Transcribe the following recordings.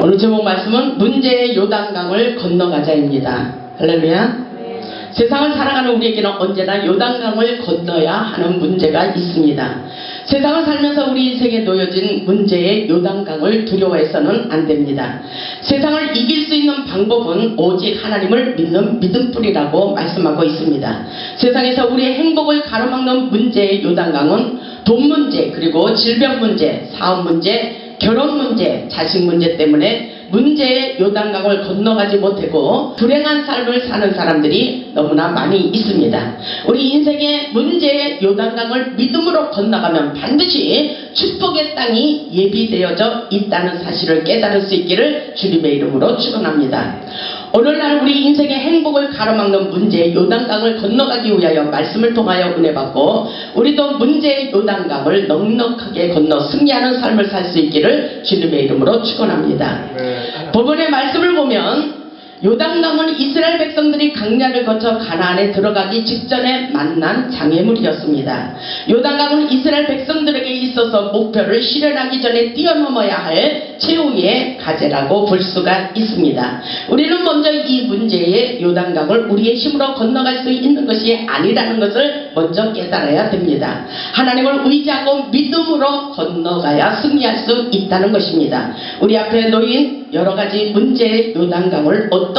오늘 제목 말씀은 문제의 요단강을 건너가자입니다. 할렐루야. 세상을 살아가는 우리에게는 언제나 요단강을 건너야 하는 문제가 있습니다. 세상을 살면서 우리 인생에 놓여진 문제의 요단강을 두려워해서는 안 됩니다. 세상을 이길 수 있는 방법은 오직 하나님을 믿는 믿음뿐이라고 말씀하고 있습니다. 세상에서 우리의 행복을 가로막는 문제의 요단강은 돈 문제, 그리고 질병 문제, 사업 문제, 결혼 문제, 자식 문제 때문에 문제의 요단강을 건너가지 못하고 불행한 삶을 사는 사람들이 너무나 많이 있습니다. 우리 인생의 문제의 요단강을 믿음으로 건너가면 반드시 축복의 땅이 예비되어져 있다는 사실을 깨달을 수 있기를 주님의 이름으로 축원합니다. 오늘날 우리 인생의 행복을 가로막는 문제의 요단강을 건너가기 위하여 말씀을 통하여 은혜 받고 우리도 문제의 요단강을 넉넉하게 건너 승리하는 삶을 살 수 있기를 주님의 이름으로 축원합니다. 본문의 말씀을 보면 요단강은 이스라엘 백성들이 강야를 거쳐 가나안에 들어가기 직전에 만난 장애물이었습니다. 요단강은 이스라엘 백성들에게 있어서 목표를 실현하기 전에 뛰어넘어야 할 최후의 과제라고 볼 수가 있습니다. 우리는 먼저 이 문제의 요단강을 우리의 힘으로 건너갈 수 있는 것이 아니라는 것을 먼저 깨달아야 됩니다. 하나님을 의지하고 믿음으로 건너가야 승리할 수 있다는 것입니다. 우리 앞에 놓인 여러 가지 문제의 요단강을 어떻게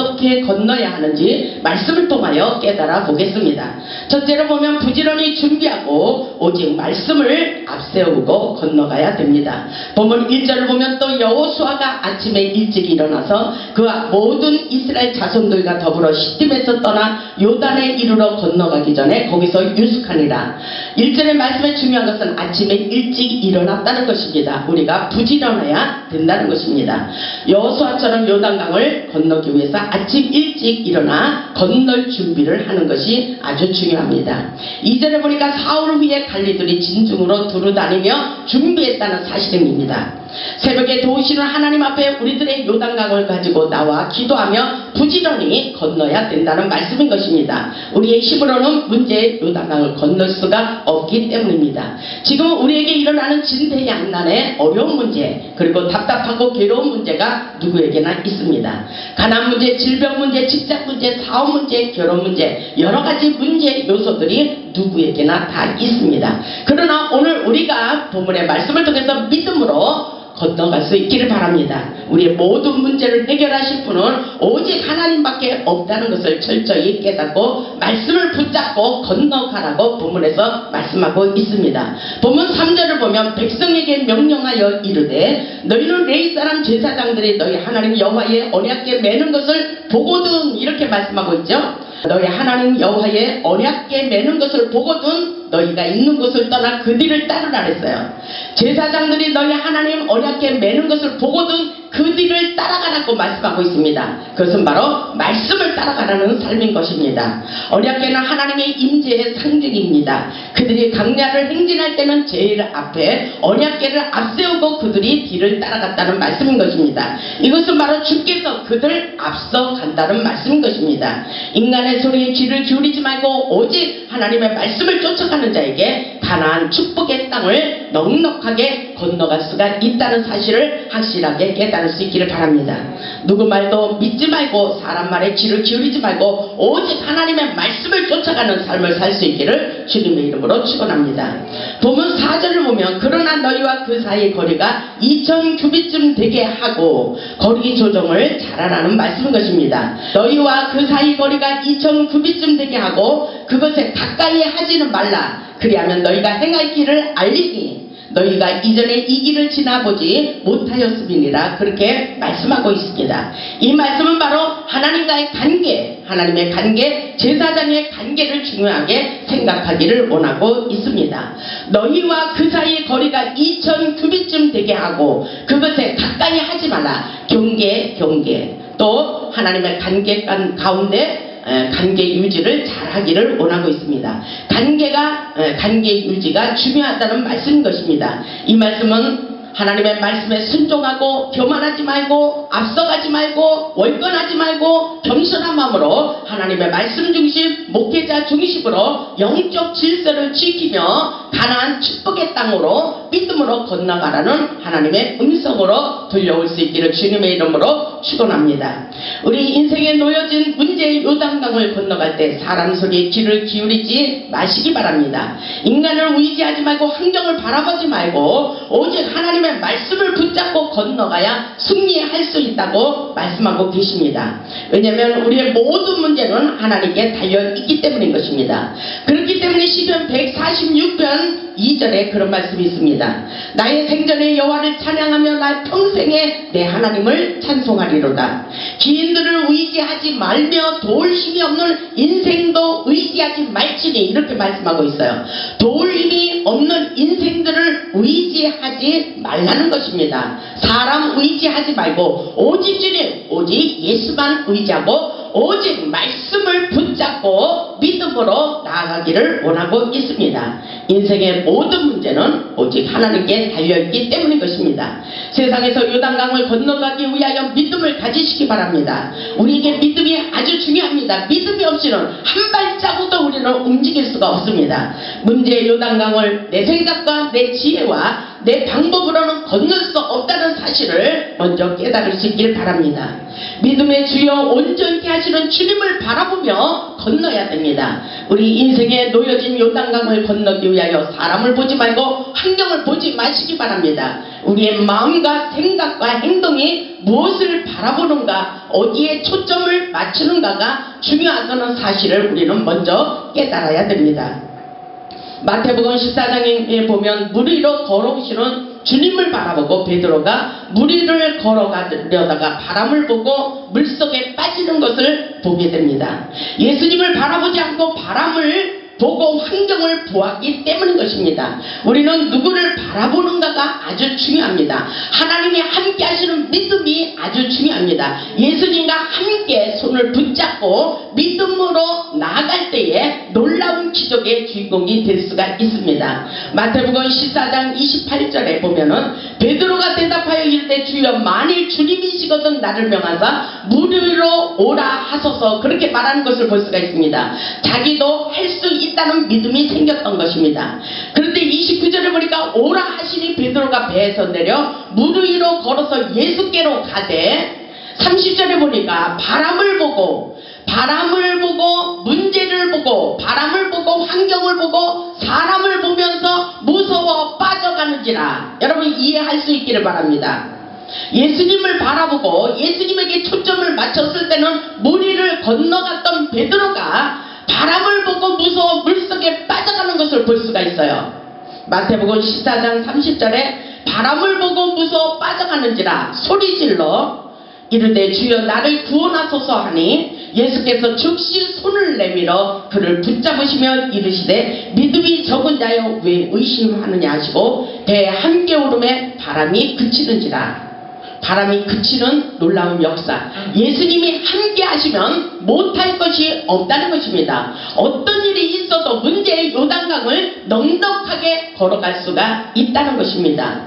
건너야 하는지 말씀을 통하여 깨달아 보겠습니다. 첫째로 보면 부지런히 준비하고 오직 말씀을 앞세우고 건너가야 됩니다. 본문 1절을 보면 또 여호수아가 아침에 일찍 일어나서 그와 모든 이스라엘 자손들과 더불어 시팀에서 떠나 요단에 이르러 건너가기 전에 거기서 유숙하니라. 1절의 말씀에 중요한 것은 아침에 일찍 일어났다는 것입니다. 우리가 부지런해야 된다는 것입니다. 여호수아처럼 요단강을 건너기 위해서 아침 일찍 일어나 건널 준비를 하는 것이 아주 중요합니다. 2절에 보니까 사흘 후에 갈리들이 진중으로 두루다니며 준비했다는 사실입니다. 새벽에 도우시는 하나님 앞에 우리들의 요단강을 가지고 나와 기도하며 부지런히 건너야 된다는 말씀인 것입니다. 우리의 힘으로는 문제의 요단강을 건널 수가 없기 때문입니다. 지금 우리에게 일어나는 진대양난의 어려운 문제 그리고 답답하고 괴로운 문제가 누구에게나 있습니다. 가난 문제, 질병 문제, 직장 문제, 사업 문제, 결혼 문제 여러 가지 문제 요소들이 누구에게나 다 있습니다. 그러나 오늘 우리가 본문의 말씀을 통해서 믿음으로 건너갈 수 있기를 바랍니다. 우리의 모든 문제를 해결하실 분은 오직 하나님밖에 없다는 것을 철저히 깨닫고 말씀을 붙잡고 건너가라고 본문에서 말씀하고 있습니다. 본문 3절을 보면 백성에게 명령하여 이르되 너희는 레이 사람 제사장들이 너희 하나님 여호와의 언약궤 매는 것을 보거든 이렇게 말씀하고 있죠. 너희 하나님 여호와의 언약궤 매는 것을 보거든 너희가 있는 곳을 떠나 그 뒤를 따르라 그랬어요. 제사장들이 너희 하나님 언약궤 매는 것을 보거든 그 뒤를 따라가라고 말씀하고 있습니다. 그것은 바로 말씀을 따라가라는 삶인 것입니다. 언약궤는 하나님의 임재의 상징입니다. 그들이 강야를 행진할 때는 제일 앞에 언약궤를 앞세우고 그들이 뒤를 따라갔다는 말씀인 것입니다. 이것은 바로 주께서 그들 앞서 간다는 말씀인 것입니다. 인간의 소리에 귀를 기울이지 말고 오직 하나님의 말씀을 쫓아가는 자에게 가나안 축복의 땅을 넉넉하게 건너갈 수가 있다는 사실을 확실하게 깨달을 수 있기를 바랍니다. 누구 말도 믿지 말고 사람 말에 귀를 기울이지 말고 오직 하나님의 말씀 을 쫓아가는 삶을 살 수 있기를 주님의 이름으로 축원합니다. 본문 4절을 보면 그러나 너희와 그 사이의 거리가 2천 규빗쯤 되게 하고 거리 조정을 잘하라는 말씀인 것입니다. 너희와 그 사이 거리가 2천 규빗쯤 되게 하고 그것에 가까이 하지는 말라. 그리하면 너희가 행할 길을 알리니 너희가 이전에 이 길을 지나보지 못하였음이니라 그렇게 말씀하고 있습니다. 이 말씀은 바로 하나님과의 관계, 하나님의 관계, 제사장의 관계를 중요하게 생각하기를 원하고 있습니다. 너희와 그 사이의 거리가 2천 규빗쯤 되게 하고 그것에 가까이 하지 말라. 경계, 경계. 또 하나님의 관계 가운데 에, 관계 유지를 잘 하기를 원하고 있습니다. 관계가 에, 관계 유지가 중요하다는 말씀인 것입니다. 이 말씀은 하나님의 말씀에 순종하고 교만하지 말고 앞서가지 말고 월권하지 말고 겸손한 마음으로 하나님의 말씀 중심 목회자 중심으로 영적 질서를 지키며 가나안 축복의 땅으로 믿음으로 건너가라는 하나님의 음성으로 들려올 수 있기를 주님의 이름으로 축원합니다. 우리 인생에 놓여진 문제의 요단강을 건너갈 때 사람 소리에 귀를 기울이지 마시기 바랍니다. 인간을 의지하지 말고 환경을 바라보지 말고 오직 하나님의 말씀을 붙잡고 건너가야 승리할 수 있다고 말씀하고 계십니다. 왜냐하면 우리의 모든 문제는 하나님께 달려 있기 때문인 것입니다. 그렇기 때문에 시편 146편 2절에 그런 말씀이 있습니다. 나의 생전에 여호와를 찬양하며 나 평생에 내 하나님을 찬송하리로다. 기인들을 의지하지 말며 도울 힘이 없는 인생도 의지하지 말지니 이렇게 말씀하고 있어요. 도울 힘이 없는 인생들을 의지하지 말라는 것입니다. 사람 의지하지 말고 오직 주님, 오직 예수만 의지하고 오직 말씀을 붙잡고 믿음으로 나아가기를 원하고 있습니다. 인생의 모든 문제는 오직 하나님께 달려있기 때문인 것입니다. 세상에서 요단강을 건너가기 위하여 믿음을 가지시기 바랍니다. 우리에게 믿음이 아주 중요합니다. 믿음이 없이는 한 발자국도 우리는 움직일 수가 없습니다. 문제의 요단강을 내 생각과 내 지혜와 내 방법으로는 건널 수 없다는 사실을 먼저 깨달으시길 바랍니다. 믿음의 주여 온전히 하시는 주님을 바라보며 건너야 됩니다. 우리 인생에 놓여진 요단강을 건너기 위하여 사람을 보지 말고 환경을 보지 마시기 바랍니다. 우리의 마음과 생각과 행동이 무엇을 바라보는가, 어디에 초점을 맞추는가가 중요하다는 사실을 우리는 먼저 깨달아야 됩니다. 마태복음 14장에 보면 물 위로 걸어오시는 주님을 바라보고 베드로가 물 위를 걸어가려다가 바람을 보고 물속에 빠지는 것을 보게 됩니다. 예수님을 바라보지 않고 바람을 보고 환경을 보았기 때문인 것입니다. 우리는 누구를 바라보는가가 아주 중요합니다. 하나님이 함께 하시는 믿음이 아주 중요합니다. 예수님과 함께 손을 붙잡고 믿음으로 나아갈 때에 놀라운 기적의 주인공이 될 수가 있습니다. 마태복음 14장 28절에 보면은 베드로가 대답하여 이르되 주여 만일 주님이시거든 나를 명하사 물 위로 오라 하소서 그렇게 말하는 것을 볼 수가 있습니다. 자기도 할 수 있다 는 믿음이 생겼던 것입니다. 그런데 29절에 보니까 오라 하시니 베드로가 배에서 내려 물 위로 걸어서 예수께로 가되 30절에 보니까 바람을 보고 바람을 보고 문제를 보고 바람을 보고 환경을 보고 사람을 보면서 무서워 빠져가는지라 여러분 이해할 수 있기를 바랍니다. 예수님을 바라보고 예수님에게 초점을 맞췄을 때는 무리를 건너갔던 베드로가 바람을 보고 무서워 물속에 빠져가는 것을 볼 수가 있어요. 마태복음 14장 30절에 바람을 보고 무서워 빠져가는지라 소리질러 이르되 주여 나를 구원하소서 하니 예수께서 즉시 손을 내밀어 그를 붙잡으시며 이르시되 믿음이 적은 자여 왜 의심하느냐 하시고 배 한겨울음에 바람이 그치는지라 바람이 그치는 놀라운 역사. 예수님이 함께 하시면 못할 것이 없다는 것입니다. 어떤 일이 있어도 문제의 요단강을 넉넉하게 걸어갈 수가 있다는 것입니다.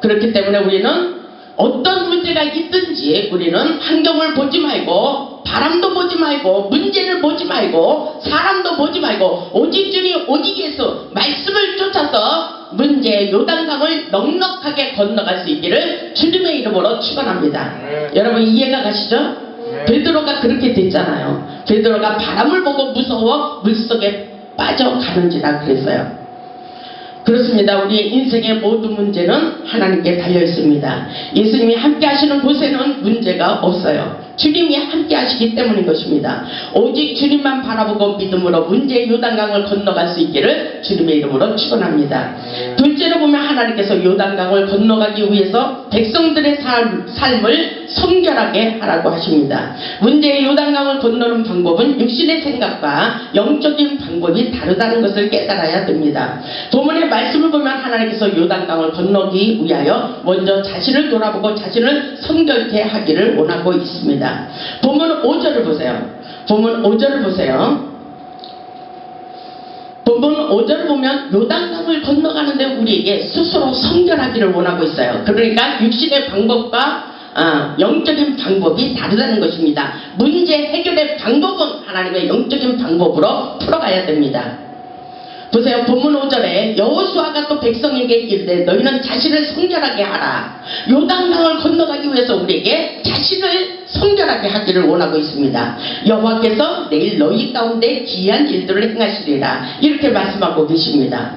그렇기 때문에 우리는 어떤 문제가 있든지 우리는 환경을 보지 말고 바람도 보지 말고 문제를 보지 말고 사람도 보지 말고 오직 주님 오직 예수 말씀을 쫓아서 문제의 요단강을 넉넉하게 건너갈 수 있기를 주님의 이름으로 축원합니다. 여러분 이해가 가시죠? 베드로가 그렇게 됐잖아요. 베드로가 바람을 보고 무서워 물속에 빠져가는지라 그랬어요. 그렇습니다. 우리의 인생의 모든 문제는 하나님께 달려 있습니다. 예수님이 함께 하시는 곳에는 문제가 없어요. 주님이 함께 하시기 때문인 것입니다. 오직 주님만 바라보고 믿음으로 문제의 요단강을 건너갈 수 있기를 주님의 이름으로 축원합니다. 둘째로 보면 하나님께서 요단강을 건너가기 위해서 백성들의 삶, 삶을 성결하게 하라고 하십니다. 문제의 요단강을 건너는 방법은 육신의 생각과 영적인 방법이 다르다는 것을 깨달아야 됩니다. 본문의 말씀을 보면 하나님께서 요단강을 건너기 위하여 먼저 자신을 돌아보고 자신을 성결케 하기를 원하고 있습니다. 본문 5절을 보세요. 본문 5절을 보세요. 본문 5절 보면 요단강을 건너가는데 우리에게 스스로 성결하기를 원하고 있어요. 그러니까 육신의 방법과 아, 영적인 방법이 다르다는 것입니다. 문제 해결의 방법은 하나님의 영적인 방법으로 풀어가야 됩니다. 보세요. 본문 5절에 여호수아가 또 백성에게 이르되 너희는 자신을 성결하게 하라. 요단강을 건너가기 위해서 우리에게 자신을 성결하게 하기를 원하고 있습니다. 여호와께서 내일 너희 가운데 기이한 일들을 행하시리라. 이렇게 말씀하고 계십니다.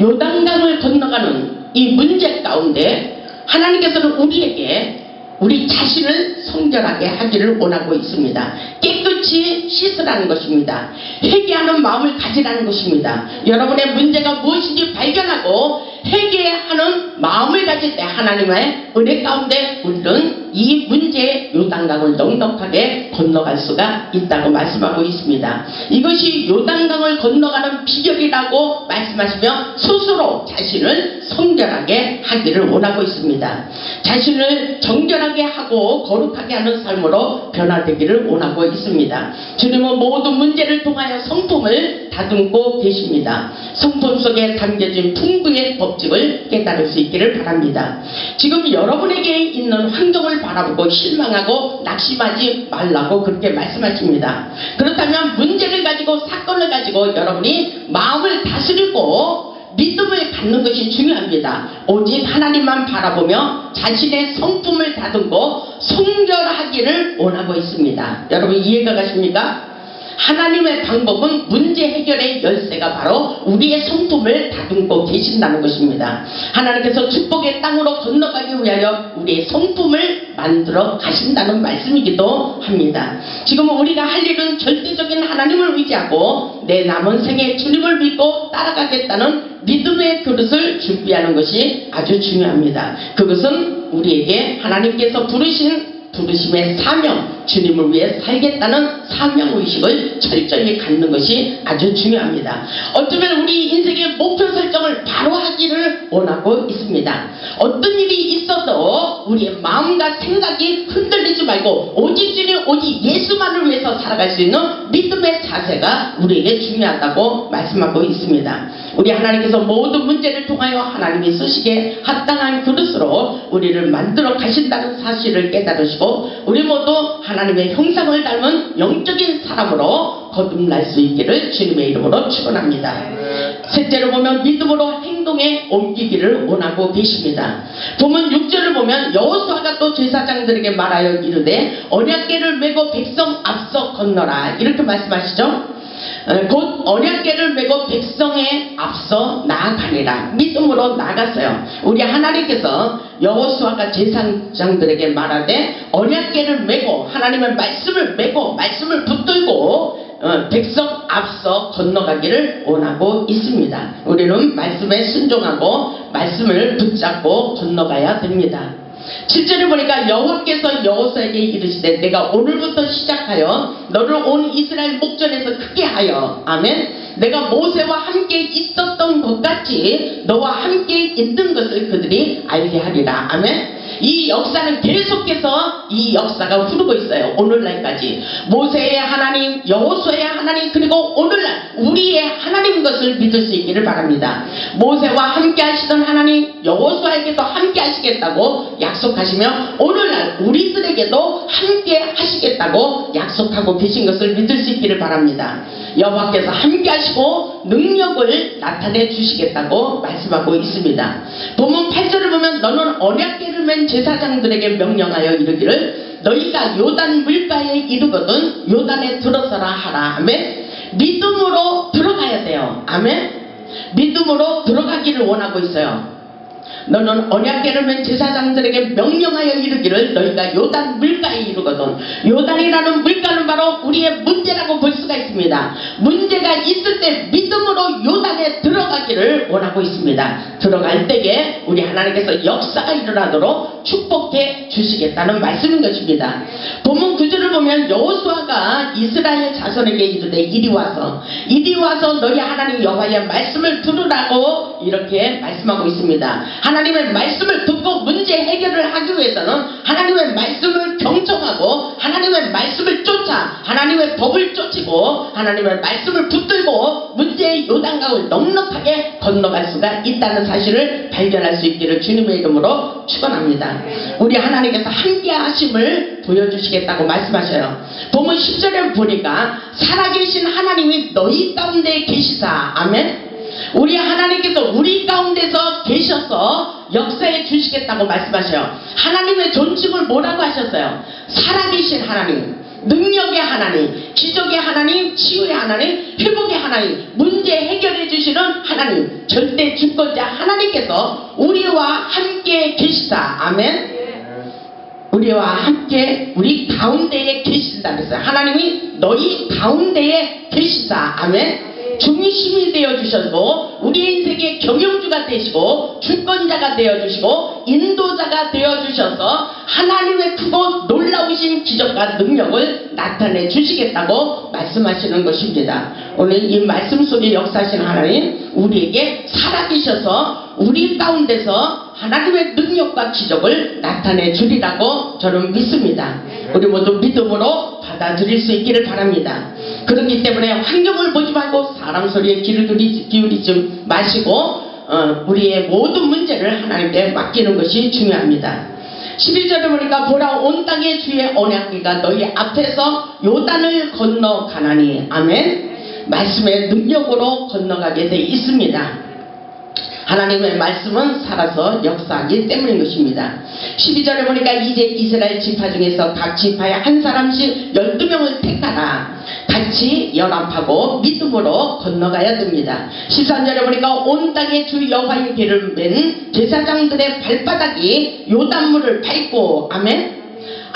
요단강을 건너가는 이 문제 가운데 하나님께서는 우리에게 우리 자신을 성결하게 하기를 원하고 있습니다. 깨끗이 씻으라는 것입니다. 회개하는 마음을 가지라는 것입니다. 여러분의 문제가 무엇인지 발견하고 회개하는 마음을 가질 때 하나님의 은혜 가운데 우리는 이 문제의 요단강을 넉넉하게 건너갈 수가 있다고 말씀하고 있습니다. 이것이 요단강을 건너가는 비결이라고 말씀하시며 스스로 자신을 성결하게 하기를 원하고 있습니다. 자신을 정결하게 하고 거룩하게 하는 삶으로 변화되기를 원하고 있습니다. 주님은 모든 문제를 통하여 성품을 다듬고 계십니다. 성품 속에 담겨진 풍부의 법칙을 깨달 을수 있기를 바랍니다. 지금 여러분에게 있는 환경을 바라보고 실망하고 낙심하지 말라고 그렇게 말씀하십니다. 그렇다면 문제를 가지고 사건을 가지고 여러분이 마음을 다스리고 믿음을 갖는 것이 중요합니다. 오직 하나님만 바라보며 자신의 성품을 다듬고 성결하기를 원하고 있습니다. 여러분 이해가 가십니까? 하나님의 방법은 문제 해결의 열쇠가 바로 우리의 성품을 다듬고 계신다는 것입니다. 하나님께서 축복의 땅으로 건너가기 위하여 우리의 성품을 만들어 가신다는 말씀이기도 합니다. 지금 우리가 할 일은 절대적인 하나님을 의지하고 내 남은 생에 주님을 믿고 따라가겠다는 믿음의 그릇을 준비하는 것이 아주 중요합니다. 그것은 우리에게 하나님께서 부르신 부르심의 사명, 주님을 위해 살겠다는 사명의식을 철저히 갖는 것이 아주 중요합니다. 어쩌면 우리 인생의 목표 설정을 바로 하기를 원하고 있습니다. 어떤 일이 있어도 우리의 마음과 생각이 흔들리지 말고 오직 주님, 오직 예수만을 위해서 살아갈 수 있는 믿음의 자세가 우리에게 중요하다고 말씀하고 있습니다. 우리 하나님께서 모든 문제를 통하여 하나님이 쓰시기에 합당한 그릇으로 우리를 만들어 가신다는 사실을 깨달으시고 우리 모두 하나님의 형상을 닮은 영적인 사람으로 거듭날 수 있기를 주님의 이름으로 축원합니다. 셋째로 보면 믿음으로 행동에 옮기기를 원하고 계십니다. 보면 6절을 보면 여호수아가 또 제사장들에게 말하여 이르되 언약궤를 메고 백성 앞서 건너라 이렇게 말씀하시죠. 어, 곧 언약궤를 메고 백성에 앞서 나아가리라 믿음으로 나갔어요. 우리 하나님께서 여호수아가 제사장들에게 말하되 언약궤를 메고 하나님의 말씀을 메고 말씀을 붙들고 어, 백성 앞서 건너가기를 원하고 있습니다. 우리는 말씀에 순종하고 말씀을 붙잡고 건너가야 됩니다. 7절에 보니까 여호와께서 여호수아에게 이르시되 내가 오늘부터 시작하여 너를 온 이스라엘 목전에서 크게 하여 아멘 내가 모세와 함께 있었던 것 같이 너와 함께 있는 것을 그들이 알게 하리라 아멘 이 역사는 계속해서 이 역사가 흐르고 있어요. 오늘날까지 모세의 하나님, 여호수아의 하나님 그리고 오늘날 우리의 하나님 것을 믿을 수 있기를 바랍니다. 모세와 함께 하시던 하나님, 여호수아에게도 함께 하시겠다고 약속하시며 오늘날 우리들에게도 함께 하시겠다고 약속하고 계신 것을 믿을 수 있기를 바랍니다. 여호와께서 함께 하시 고 능력을 나타내 주시겠다고 말씀하고 있습니다. 본문 8절을 보면 너는 언약궤를 맨 제사장들에게 명령하여 이르기를 너희가 요단 물가에 이르거든 요단에 들어서라 하라. 아멘. 믿음으로 들어가야 돼요. 아멘. 믿음으로 들어가기를 원하고 있어요. 너는 언약궤를 맨 제사장들에게 명령하여 이르기를 너희가 요단 물가에 이르거든. 요단이라는 물가는 바로 우리의 문제라고 볼 수가 있습니다. 문제가 있을 때 믿음으로 요단에 들어가기를 원하고 있습니다. 들어갈 때에 우리 하나님께서 역사가 일어나도록 축복해 주시겠다는 말씀인 것입니다. 본문 구절을 보면 여호수아가 이스라엘 자손에게 이르되 이리 와서 이리 와서 너희 하나님 여호와의 말씀을 들으라고 이렇게 말씀하고 있습니다. 하나님의 말씀을 듣고 문제 해결을 하기 위해서는 하나님의 말씀을 경청하고 하나님의 말씀을 쫓아 하나님의 법을 쫓고 하나님의 말씀을 붙들고 문제의 요단강을 넉넉하게 건너갈 수가 있다는 사실을 발견할 수 있기를 주님의 이름으로 축원합니다. 우리 하나님께서 함께 하심을 보여주시겠다고 말씀하셔요. 보면 10절에 보니까 살아계신 하나님이 너희 가운데 계시사 아멘. 우리 하나님께서 우리 가운데서 계셔서 역사해 주시겠다고 말씀하셔요. 하나님의 존칭을 뭐라고 하셨어요? 살아계신 하나님, 능력의 하나님, 기적의 하나님, 치유의 하나님, 회복의 하나님, 문제 해결해 주시는 하나님, 절대 주권자 하나님께서 우리와 함께 계시다. 아멘. 우리와 함께 우리 가운데에 계신다 그랬어요. 하나님이 너희 가운데에 계시다. 아멘. 중심이 되어 주셔서 우리 인생의 경영주가 되시고 주권자가 되어 주시고 인도자가 되어 주셔서 하나님의 크고 놀라우신 기적과 능력을 나타내 주시겠다고 말씀하시는 것입니다. 오늘 이 말씀 속에 역사하신 하나님 우리에게 살아계셔서 우리 가운데서 하나님의 능력과 기적을 나타내 주리라고 저는 믿습니다. 우리 모두 믿음으로 받아들일 수 있기를 바랍니다. 그렇기 때문에 환경을 보지 말고 사람 소리에 귀를 기울이지, 마시고 어, 우리의 모든 문제를 하나님께 맡기는 것이 중요합니다. 11절에 보니까 보라 온 땅의 주의 언약궤가 너희 앞에서 요단을 건너가나니 아멘 말씀의 능력으로 건너가게 돼 있습니다. 하나님의 말씀은 살아서 역사하기 때문인 것입니다. 12절에 보니까 이제 이스라엘 지파 중에서 각 지파에 한 사람씩 12명을 택하라. 같이 연합하고 믿음으로 건너가야 됩니다. 13절에 보니까 온 땅에 주 여호와의 길을 맨 제사장들의 발바닥이 요단물을 밟고 아멘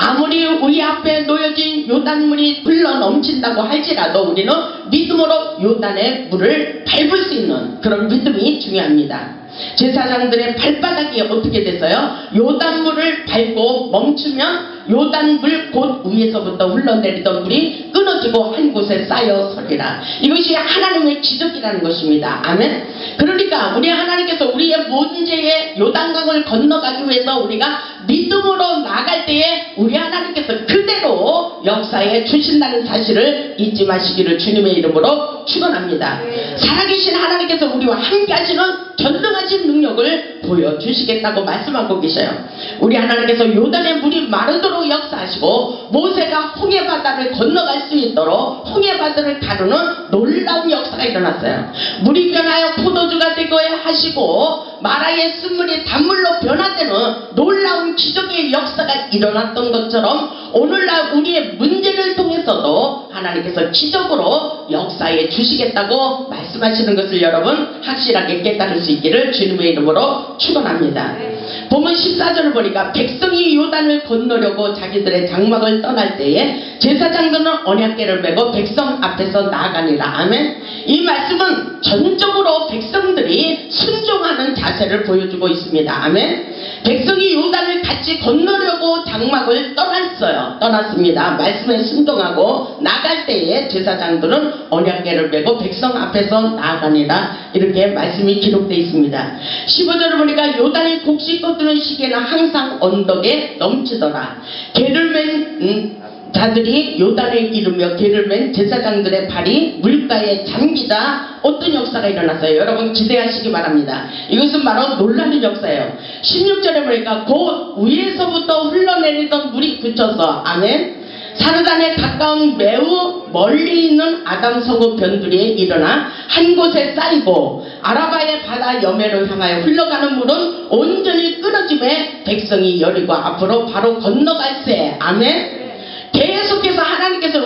아무리 우리 앞에 놓여진 요단물이 흘러 넘친다고 할지라도 우리는 믿음으로 요단의 물을 밟을 수 있는 그런 믿음이 중요합니다. 제사장들의 발바닥이 어떻게 됐어요? 요단물을 밟고 멈추면 요단물 곧 위에서부터 흘러내리던 물이 끊어지고 한 곳에 쌓여 서리라. 이것이 하나님의 기적이라는 것입니다. 아멘. 그러니까 우리 하나님께서 우리의 문제의 요단강을 건너가기 위해서 우리가 믿음으로 나갈 때에 우리 하나님께서 그대로 역사에 주신다는 사실을 잊지 마시기를 주님의 이름으로 축원합니다. 살아계신 하나님께서 우리와 함께 하시는 전능하신 능력을 보여주시겠다고 말씀하고 계셔요. 우리 하나님께서 요단의 물이 마르도록 역사하시고 모세가 홍해 바다를 건너갈 수 있도록 홍해 바다를 가르는 놀라운 역사가 일어났어요. 물이 변하여 포도주가 되고 하시고 마라의 쓴물이 단물로 변화되는 놀라운 기적의 역사가 일어났던 것처럼 오늘날 우리의 문제를 통해서도 하나님께서 기적으로 역사해 주시겠다고 말씀하시는 것을 여러분 확실하게 깨달을 수 있기를 주님의 이름으로 축원합니다. 보면 14절을 보니까 백성이 요단을 건너려고 자기들의 장막을 떠날 때에 제사장들은 언약궤를 메고 백성 앞에서 나아가니라. 아멘. 이 말씀은 전적으로 백성들이 순종하는 자세를 보여주고 있습니다. 아멘. 백성이 요단을 같이 건너려고 장막을 떠났어요. 떠났습니다. 말씀에 순종하고 나갈 때에 제사장들은 언약궤를 메고 백성 앞에서 나아가니라 이렇게 말씀이 기록되어 있습니다. 15절을 보니까 요단이 곡식 걷는 시기에는 항상 언덕에 넘치더라. 개를 맨 음, 자들이 요단에 이르며 개를 맨 제사장들의 발이 물가에 잠기다 어떤 역사가 일어났어요. 여러분 기대하시기 바랍니다. 이것은 바로 놀라는 역사예요. 16절에 보니까 곧 위에서부터 흘러내리던 물이 그쳐서 아멘 사르단에 가까운 매우 멀리 있는 아담 성읍 변두리에 일어나 한 곳에 쌓이고 아라바의 바다 여매를 향하여 흘러가는 물은 온전히 끊어짐에 백성이 여리고 앞으로 바로 건너갈세 아멘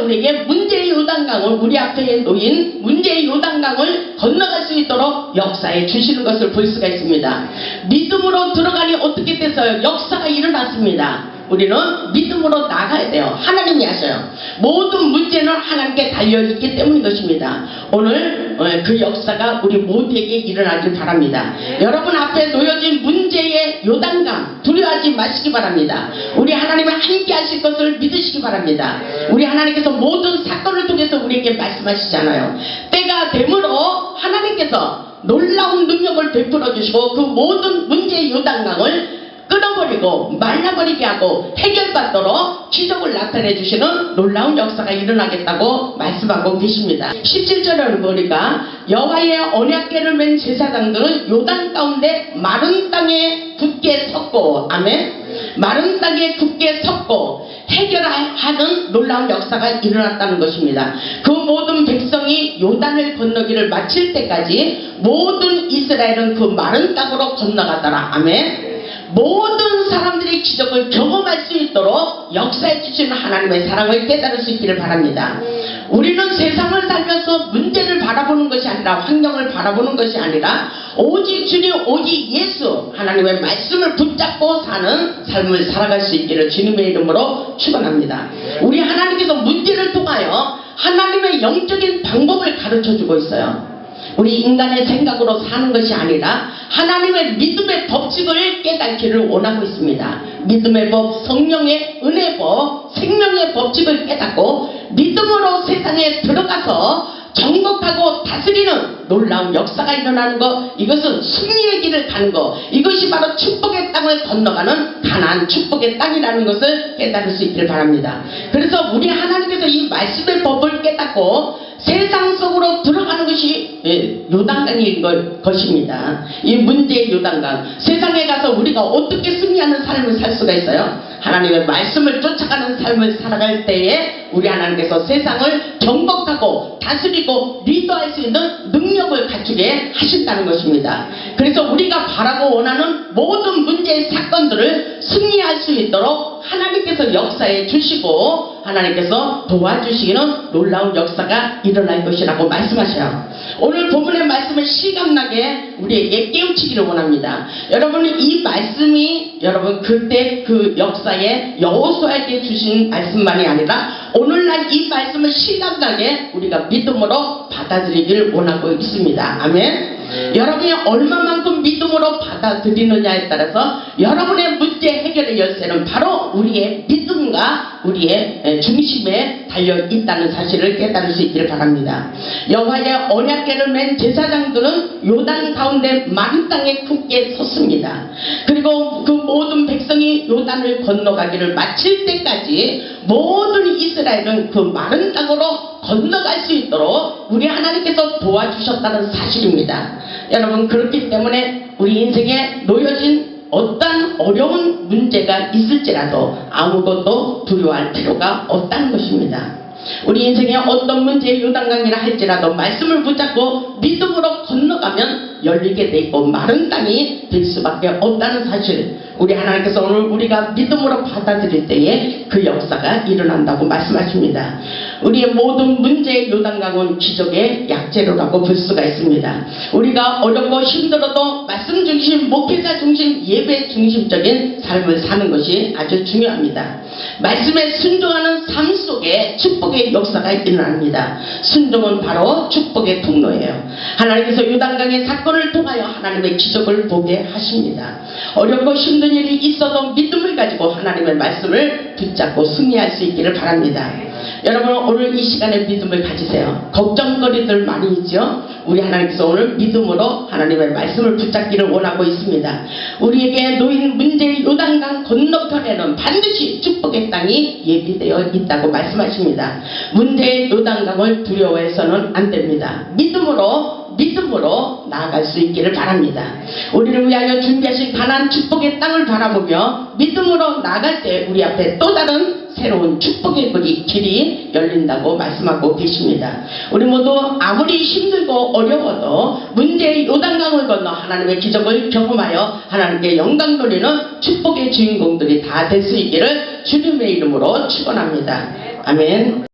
우리에게 문제의 요단강을 우리 앞에 놓인 문제의 요단강을 건너갈 수 있도록 역사해 주시는 것을 볼 수가 있습니다. 믿음으로 들어가니 어떻게 됐어요? 역사가 일어났습니다. 우리는 믿음으로 나가야 돼요. 하나님이 하셔요. 모든 문제는 하나님께 달려있기 때문인 것입니다. 오늘 어, 그 역사가 우리 모두에게 일어나길 바랍니다. 여러분 앞에 놓여진 문제의 요단강 두려워하지 마시기 바랍니다. 우리 하나님이 함께 하실 것을 믿으시기 바랍니다. 우리 하나님께서 모든 사건을 통해서 우리에게 말씀하시잖아요. 때가 되므로 하나님께서 놀라운 능력을 베풀어 주시고 그 모든 문제의 요단강을 끊어버리고 말라버리게 하고 해결받도록 기적을 나타내 주시는 놀라운 역사가 일어나겠다고 말씀하고 계십니다. 17절을 보니까 여호와의 언약궤를 맨 제사장들은 요단 가운데 마른 땅에 굳게 섰고 아멘 마른 땅에 굳게 섰고 해결하는 놀라운 역사가 일어났다는 것입니다. 그 모든 백성이 요단을 건너기를 마칠 때까지 모든 이스라엘은 그 마른 땅으로 건너가더라. 아멘. 모든 사람들이 기적을 경험할 수 있도록 역사해 주시는 하나님의 사랑을 깨달을 수 있기를 바랍니다. 우리는 세상을 살면서 문제를 바라보는 것이 아니라 환경을 바라보는 것이 아니라 오직 주님 오직 예수 하나님의 말씀을 붙잡고 사는 삶을 살아갈 수 있기를 주님의 이름으로 축원합니다. 우리 하나님께서 문제를 통하여 하나님의 영적인 방법을 가르쳐 주고 있어요. 우리 인간의 생각으로 사는 것이 아니라 하나님의 믿음의 법칙을 깨닫기를 원하고 있습니다. 믿음의 법, 성령의 은혜 법, 생명의 법칙을 깨닫고 믿음으로 세상에 들어가서 정복하고 다스리는 놀라운 역사가 일어나는 것 이것은 승리의 길을 가는 것 이것이 바로 축복의 땅을 건너가는 가나안 축복의 땅이라는 것을 깨달을 수 있기를 바랍니다. 그래서 우리 하나님께서 이 말씀의 법을 깨닫고 세상 속으로 들어가는 것이 예, 요단강인 것- 것입니다. 이 문제의 요단강. 세상에 가서 우리가 어떻게 승리하는 삶을 살 수가 있어요? 하나님의 말씀을 쫓아가는 삶을 살아갈 때에 우리 하나님께서 세상을 정복하고 다스리고 리더할 수 있는 능력을 갖추게 하신다는 것입니다. 그래서 우리가 바라고 원하는 모든 문제의 사건들을 승리할 수 있도록 하나님께서 역사해 주시고 하나님께서 도와주시는 놀라운 역사가 일어날 것이라고 말씀하셔요. 오늘 본문의 말씀을 실감나게 우리에게 깨우치기를 원합니다. 여러분 이 말씀이 여러분 그때 그 역사에 여호수아에게 주신 말씀만이 아니라 오늘날 이 말씀을 실감나게 우리가 믿음으로 받아들이기를 원하고 있습니다. 아멘. 여러분이 얼마만큼 믿음으로 받아들이느냐에 따라서 여러분의 문제 해결의 열쇠는 바로 우리의 믿음과 우리의 에, 중심에 달려 있다는 사실을 깨달을 수 있기를 바랍니다. 여호와의 언약궤를 맨 제사장들은 요단 가운데 마른 땅에 굳게 섰습니다. 그리고 그 모든 백성이 요단을 건너가기를 마칠 때까지 모든 이스라엘은 그 마른 땅으로 건너갈 수 있도록 우리 하나님께서 도와주셨다는 사실입니다. 여러분 그렇기 때문에 우리 인생에 놓여진 어떤 어려운 문제가 있을지라도 아무것도 두려워할 필요가 없다는 것입니다. 우리 인생에 어떤 문제의 요단강이라 할지라도 말씀을 붙잡고 믿음으로 건너가면 열리게 돼 있고 마른 땅이 될 수밖에 없다는 사실 우리 하나님께서 오늘 우리가 믿음으로 받아들일 때에 그 역사가 일어난다고 말씀하십니다. 우리의 모든 문제의 요단강은 기적의 약재로라고 볼 수가 있습니다. 우리가 어렵고 힘들어도 말씀 중심, 목회자 중심, 예배 중심적인 삶을 사는 것이 아주 중요합니다. 말씀에 순종하는 삶 속에 축복의 역사가 일어납니다. 순종은 바로 축복의 통로예요. 하나님께서 요단강의 사건을 통하여 하나님의 기적을 보게 하십니다. 어렵고 힘든 일이 있어도 믿음을 가지고 하나님의 말씀을 붙잡고 승리할 수 있기를 바랍니다. 여러분 오늘 이 시간에 믿음을 가지세요. 걱정거리들 많이 있죠. 우리 하나님께서 오늘 믿음으로 하나님의 말씀을 붙잡기를 원하고 있습니다. 우리에게 놓인 문제의 요단강 건너편에는 반드시 축복의 땅이 예비되어 있다고 말씀하십니다. 문제의 요단강을 두려워해서는 안 됩니다. 믿음으로 믿음으로 나아갈 수 있기를 바랍니다. 우리를 위하여 준비하신 가난 축복의 땅을 바라보며 믿음으로 나아갈 때 우리 앞에 또 다른 새로운 축복의 길이, 열린다고 말씀하고 계십니다. 우리 모두 아무리 힘들고 어려워도 문제의 요단강을 건너 하나님의 기적을 경험하여 하나님께 영광 돌리는 축복의 주인공들이 다 될 수 있기를 주님의 이름으로 축원합니다. 아멘.